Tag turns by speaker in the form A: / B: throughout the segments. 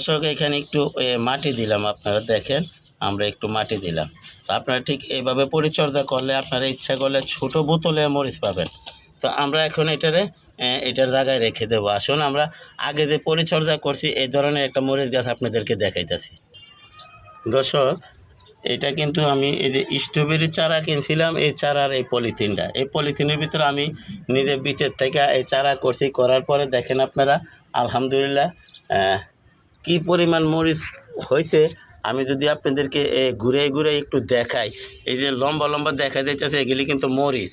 A: দর্শক, এখানে একটু মাটি দিলাম আপনারা দেখেন, আমরা একটু মাটি দিলাম। তো আপনারা ঠিক এইভাবে পরিচর্যা করলে আপনারা ইচ্ছা করলে ছোট বোতলে মরিচ পাবেন। তো আমরা এখন এটারে এটার জায়গায় রেখে দেবো। আসুন, আমরা আগে যে পরিচর্যা করছি, এই ধরনের একটা মরিচ গাছ আপনাদেরকে দেখাইতেছি। দর্শক, এটা কিন্তু আমি এই যে স্ট্রবেরি চারা কিনছিলাম, এই চারার এই পলিথিনটা। এই পলিথিনের ভিতরে আমি নিজের বিচের থেকে এই চারা করছি, করার পরে দেখেন আপনারা, আলহামদুলিল্লাহ কি পরিমাণ মরিচ হয়েছে, আমি যদি আপনাদেরকে ঘুরে ঘুরে একটু দেখাই। এই যে লম্বা লম্বা দেখা যাইতেছে, এগুলি কিন্তু মরিচ।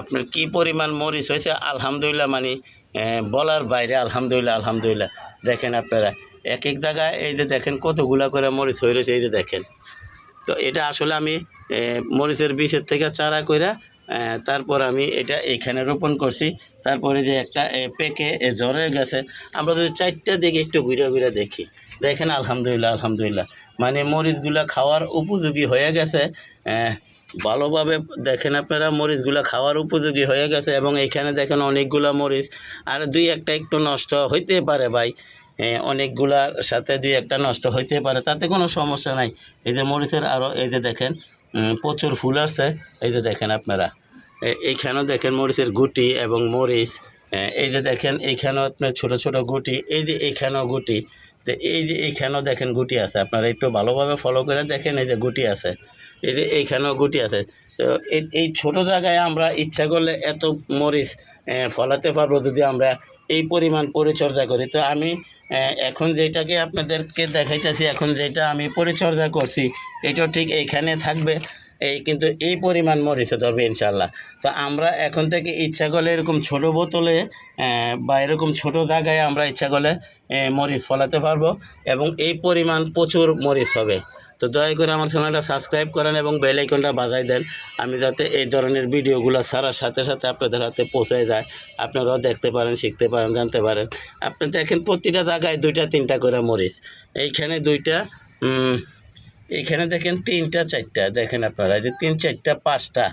A: আপনার কি পরিমাণ মরিচ হয়েছে? আলহামদুলিল্লাহ মানে বলার বাইরে আলহামদুলিল্লাহ আলহামদুলিল্লাহ। দেখেন আপনারা এক এক জায়গায় এই যে দেখেন কতগুলা করে মরিচ হয়ে রয়েছে, এই যে দেখেন। তো এটা আসলে আমি মরিচের বিষের থেকে চারা কইরা তারপর আমি এটা এইখানে রোপণ করছি। তারপরে যে একটা পেকে জ্বরে গেছে। আমরা যদি চারটা দিকে একটু ঘুরে ঘুরে দেখি, দেখেন আলহামদুলিল্লাহ আলহামদুলিল্লাহ। মানে মরিচগুলা খাওয়ার উপযোগী হয়ে গেছে। ভালোভাবে দেখেন আপনারা, মরিচগুলা খাওয়ার উপযোগী হয়ে গেছে এবং এইখানে দেখেন অনেকগুলা মরিচ। আর দুই একটা একটু নষ্ট হইতে পারে ভাই। অনেকগুলার সাথে দুই একটা নষ্ট হইতে পারে, তাতে কোনো সমস্যা নাই। এই যে মরিচের আরও এই যে দেখেন প্রচুর ফুল আসছে। এই যে দেখেন আপনারা। এইখানেও দেখেন মরিচের গুটি এবং মরিচ। এই যে দেখেন এইখানেও আপনার ছোট ছোট গুটি, এই যে এইখানেও গুটি। তো এই যে এইখানেও দেখেন গুটি আছে। আপনারা একটু ভালোভাবে ফলো করে দেখেন এই যে গুটি আছে। এই যে এইখানেও গুটি আছে। তো এই- ছোট জায়গায় আমরা ইচ্ছা করলে এত মরিচ ফলাতে পারব যদি আমরা এই পরিমাণ পরিচর্যা করি। তো আমি এখন যেটাকে আপনাদেরকে দেখাইতেছি, এখন যেটা আমি পরিচর্যা করছি এটা ঠিক এইখানে থাকবে। এই কিন্তু এই পরিমাণ মরিচে ধরবে ইনশাল্লাহ তো আমরা এখন থেকে ইচ্ছা করলে এরকম ছোট বোতলে বা এরকম ছোট জায়গায় আমরা ইচ্ছা করলে মরিচ ফলাতে পারব এবং এই পরিমাণ প্রচুর মরিচ হবে। তো দয়া করে আমার চ্যানেলটা সাবস্ক্রাইব করেন এবং বেল আইকনটা বাজাই দেন। আমি যাতে এই ধরনের ভিডিওগুলো ছাড়ার সাথে সাথে আপনাদের হাতে পৌঁছে যায়। আপনারাও দেখতে পারেন, শিখতে পারেন, জানতে পারেন। আপনি দেখেন প্রতিটা জায়গায় দুইটা, তিনটা করে মরিচ। এইখানে দুইটা এইখানে দেখেন তিনটা চারটা। দেখেন আপনারা এই যে তিন চারটা পাঁচটা।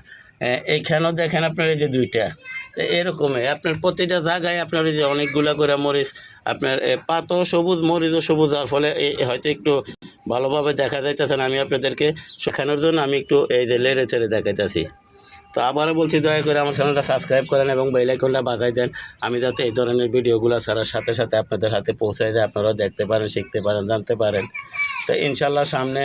A: এ, এইখানেও দেখেন আপনার এই যে দুইটা। এরকমই আপনার প্রতিটা জায়গায় আপনার এই যে অনেকগুলা করে মরিচ আপনার পাতও সবুজ মরিচও সবুজ যার ফলে হয়তো একটু ভালোভাবে দেখা যাইতেছে না। আমি আপনাদেরকে শেখানোর জন্য আমি একটু এই যে লেড়ে চেড়ে দেখাইতেছি। তো আবারও বলছি দয়া করে আমার চ্যানেলটা সাবস্ক্রাইব করেন এবং বেল আইকনটা বাজাই দেন। আমি যাতে এই ধরনের ভিডিওগুলো ছাড়ার সাথে সাথে আপনাদের হাতে পৌঁছায় যায় আপনারাও দেখতে পারেন শিখতে পারেন জানতে পারেন। তো ইনশাল্লাহ সামনে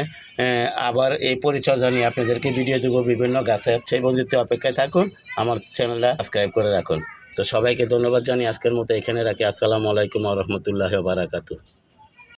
A: আবার এই পরিচর্যা নিয়ে আপনাদেরকে ভিডিও দেবো বিভিন্ন গাছের। সেই বন্ধুত্ব অপেক্ষায় থাকুন, আমার চ্যানেলটা সাবস্ক্রাইব করে রাখুন। তো সবাইকে ধন্যবাদ জানি আজকের মতো এখানে রাখি। আসসালামু আলাইকুম রহমতুল্লাহ বারাকাতু